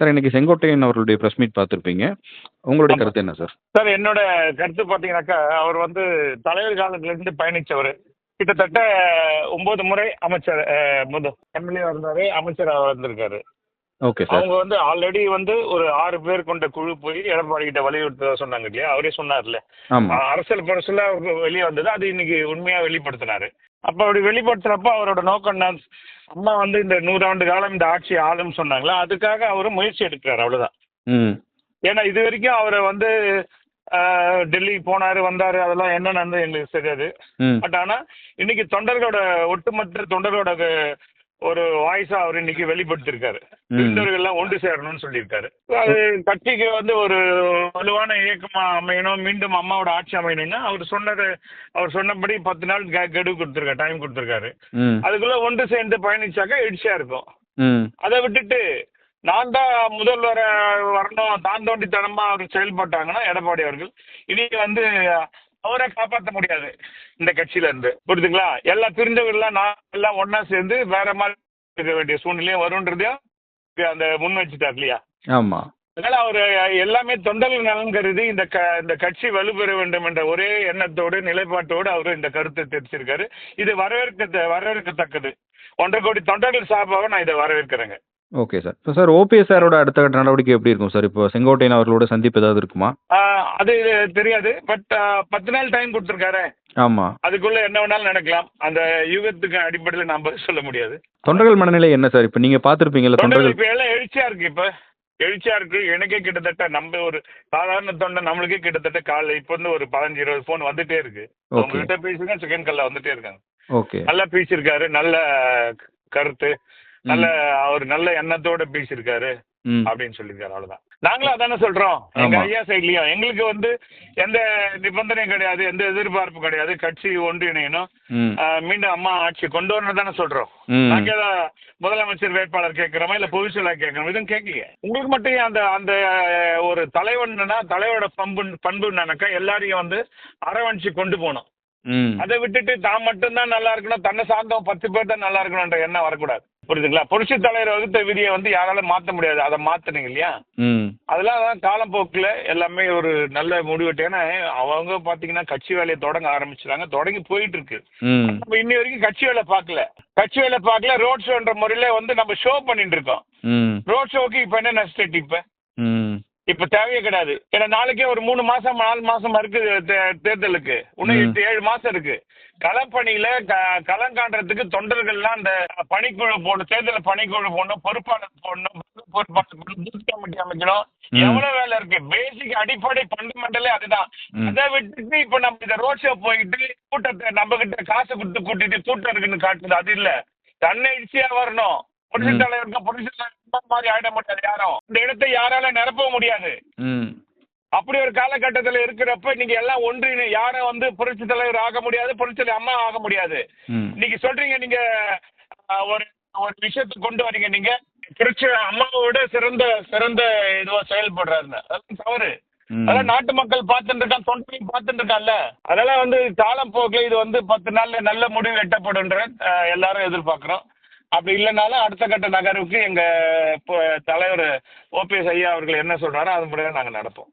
Sir இன்னைக்கு செங்கோட்டையன் அவர்களுடைய press meet பார்த்துருப்பீங்க. உங்களுடைய. கருத்து என்ன சார்? சார் என்னோட கருத்து பார்த்தீங்கன்னாக்கா அவர் வந்து தலைவர் காலத்திலேருந்து பயணிச்சவர் கிட்டத்தட்ட ஒன்பது முறை அமைச்சர் அஹ், முத எம்எல்ஏ இருந்தாரு அமைச்சராக வந்திருக்காரு. ஓகே சார் அவங்க வந்து ஆல்ரெடி வந்து ஒரு ஆறு பேர் கொண்ட குழு போய் எடப்பாடி கிட்ட வலியுறுத்த சொன்னாங்க இல்லையா? அவரே சொன்னார்ல. அரசியல் பரசுல வெளியே வந்தது. அது இன்னைக்கு உண்மையா வெளிப்படுத்தினாரு. அப்ப அப்படி வெளிப்படுத்துறப்ப அவரோட நோக்கம் என்ன? அம்மா வந்து இந்த நூறாண்டு காலம் இந்த ஆட்சி ஆளும் சொன்னாங்களா? அதுக்காக அவரு முயற்சி எடுக்கிறாரு அவ்வளவுதான். ஏன்னா இது வரைக்கும் அவரை வந்து டெல்லி போனாரு வந்தாரு அதெல்லாம் என்ன நடந்தது எங்களுக்கு தெரியாது. பட் ஆனா இன்னைக்கு தொண்டர்களோட ஒட்டுமொத்த தொண்டர்களோட ஒரு வாய்ஸா அவர் இன்னைக்கு வெளிப்படுத்திருக்காரு. ம். தொண்டர்கள்லாம் ஒன்று சேரணும்னு சொல்லியிருக்காரு. அது கட்சிக்கு வந்து ஒரு வலுவான இயக்கமா அமையணும் மீண்டும் அம்மாவோட ஆட்சி அமையணும்னா அவர் சொன்னது அவர் சொன்னபடி பத்து நாள் கெடு கொடுத்துருக்காரு டைம் கொடுத்துருக்காரு. அதுக்குள்ள ஒன்று சேர்ந்து பயணிச்சாக்கா ஈஸியா இருக்கும். அதை விட்டுட்டு நான் தான் முதல்வர் வரணும் தான் தோண்டித்தனமா அவர் செயல்பட்டாங்கன்னா எடப்பாடி அவர்கள் இன்னைக்கு வந்து அவரை காப்பாற்ற முடியாது இந்த கட்சியில இருந்து புரியுதுங்களா? எல்லா பிரிந்தவர்கள்லாம் நான் எல்லாம் ஒண்ணா சேர்ந்து வேற மாதிரி இருக்க வேண்டிய சூழ்நிலையும் வரும்ன்றதையும் அந்த முன் வச்சுட்டார் இல்லையா? ஆமாம் அதனால அவர் எல்லாமே தொண்டர்கள் நலன் கருதி இந்த க இந்த கட்சி வலுப்பெற வேண்டும் என்ற ஒரே எண்ணத்தோடு நிலைப்பாட்டோடு அவர் இந்த கருத்தை தெரிவிச்சிருக்காரு. இது வரவேற்க வரவேற்கத்தக்கது. ஒன்றரை கோடி தொண்டர்கள் சார்பாக நான் இதை வரவேற்கிறேங்க. ஓகே சார் இப்போ சார் ஓபிஎஸ் சாரோட அடுத்த கட்ட நடவடிக்கை எப்படி இருக்கும் சார் இப்போ செங்கோட்டையன் அவர்களோட சந்திப்பு ஏதாவது இருக்குமா? அது தெரியாது பட் பத்து நாள் டைம் கொடுத்துருக்காரு. ஆமாம் அதுக்குள்ள என்ன வேணாலும் நடக்கலாம். அந்த யுகத்துக்கு அடிப்படையில் பதில் சொல்ல முடியாது. தொண்டர்கள் மனநிலை என்ன சார் இப்போ நீங்கள் பார்த்துருப்பீங்கல்ல தொண்டர்கள் இப்ப எல்லாம் எழுச்சியா இருக்கு இப்ப. எழுச்சியா இருக்கு. எனக்கே கிட்டத்தட்ட நம்ம ஒரு சாதாரண தொண்டை நம்மளுக்கே கிட்டத்தட்ட காலைல இப்ப வந்து ஒரு பதினஞ்சு இருபது போன் வந்துட்டே இருக்கு. உங்ககிட்ட பேசுங்க செகண்ட் கால்ல வந்துட்டே இருக்காங்க. ஓகே நல்லா பேசியிருக்காரு நல்ல கருத்து. நல்ல அவர் நல்ல எண்ணத்தோட பேசியிருக்காரு அப்படின்னு சொல்லியிருக்காரு அவ்வளவுதான். நாங்களும் அதானே சொல்றோம். எங்க. ஐயா சைட்லயும் எங்களுக்கு வந்து எந்த நிபந்தனையும் கிடையாது எந்த எதிர்பார்ப்பும் கிடையாது. கட்சி ஒன்றிணையணும் மீண்டும் அம்மா ஆட்சி கொண்டு வரணும் தானே சொல்றோம். நாங்க முதலமைச்சர் வேட்பாளர் கேட்கிறோமா இல்ல பொதுச்செயலாளர் கேட்கிறோம்? இதுவும் கேட்கலையே. உங்களுக்கு மட்டும் அந்த அந்த ஒரு தலைவன்னா தலைவரோட பண்பு பண்புனாக்கா எல்லாரையும் வந்து அரவணைச்சு கொண்டு போகணும். அதை விட்டுட்டு தான் மட்டும்தான் நல்லா இருக்கணும் தன்னை சார்ந்தவன் பத்து பேர் தான் நல்லா இருக்கணும்ன்ற எண்ணம் வரக்கூடாது. புரியுதுங்களா? புரட்சி தலைவர் வகுத்த விதியை வந்து யாராலும் மாற்ற முடியாது. அதை மாத்துனீங்க இல்லையா? அதெல்லாம் தான் காலப்போக்கில் எல்லாமே ஒரு நல்ல முடிவெட்டு ஏன்னா அவங்க பார்த்தீங்கன்னா கட்சி வேலையை தொடங்க ஆரம்பிச்சிட்டாங்க. தொடங்கி போயிட்டு இருக்கு நம்ம இன்னி வரைக்கும் கட்சி வேலை பார்க்கல. கட்சி வேலை பார்க்கல ரோட் ஷோன்ற முறையில வந்து நம்ம ஷோ பண்ணிட்டு இருக்கோம். ரோட் ஷோக்கு இப்போ என்ன நஷ்டேட் இப்போ? இப்ப தேவையே கிடையாது. ஏன்னா நாளைக்கே ஒரு மூணு மாசம் நாலு மாசம் இருக்கு தே- தேர்தலுக்கு. இன்னும். எட்டு ஏழு மாசம் இருக்கு. களப்பணியில க- களம் காண்றதுக்கு தொண்டர்கள்லாம் அந்த பணிக்குழு போடணும் தேர்தல் பணிக்குழு போடணும் பொறுப்பாளர் போடணும் பொறுப்பாளர் போடணும் பூத் கமிட்டி அமைக்கணும். எவ்வளவு வேலை இருக்கு? பேசிக் அடிப்படை ஃபண்டமெண்டலே அதுதான். அதை விட்டுட்டு இப்ப நம்ம இந்த ரோட் ஷோ போயிட்டு கூட்டத்தை நம்ம கிட்ட காசு கொடுத்து கூட்டிட்டு கூட்டம் இருக்குன்னு காட்டுறது அது இல்ல. தன்னெழுச்சியா வரணும் புரட்சி ம். தலைவருக்கு புரட்சி தலைவர் மாதிரி ஆயிட முடியாது யாரும். இந்த இடத்தை யாரால நிரப்ப முடியாது. ம். அப்படி ஒரு காலகட்டத்தில் இருக்கிறப்ப நீங்க எல்லாம் ஒன்று யாரும் வந்து புரட்சி தலைவர் ஆக முடியாது புரட்சி தலைவர் அம்மா ஆக முடியாது. நீங்க சொல்றீங்க நீங்க ஒரு ஒரு விஷயத்தை கொண்டு வரீங்க நீங்க புரட்சி அம்மாவை விட சிறந்த சிறந்த இதுவா செயல்படுறாருன்னு அதெல்லாம் தவறு. அதெல்லாம் நாட்டு மக்கள் பார்த்துட்டு இருக்கான் தொண்டையும் பார்த்துட்டு இருக்கான்ல அதெல்லாம் வந்து காலம் போக்கில் இது வந்து பத்து நாள்ல நல்ல முடிவு எட்டப்படுன்ற அஹ், எல்லாரும் எதிர்பார்க்கிறோம். அப்படி இல்லைனாலும் அடுத்த கட்ட நகர்வுக்கு எங்கள் இப்போ தலைவர் ஓபிஎஸ் ஐயா அவர்கள் என்ன சொல்கிறாரோ அது முறையாக நாங்கள் நடப்போம்.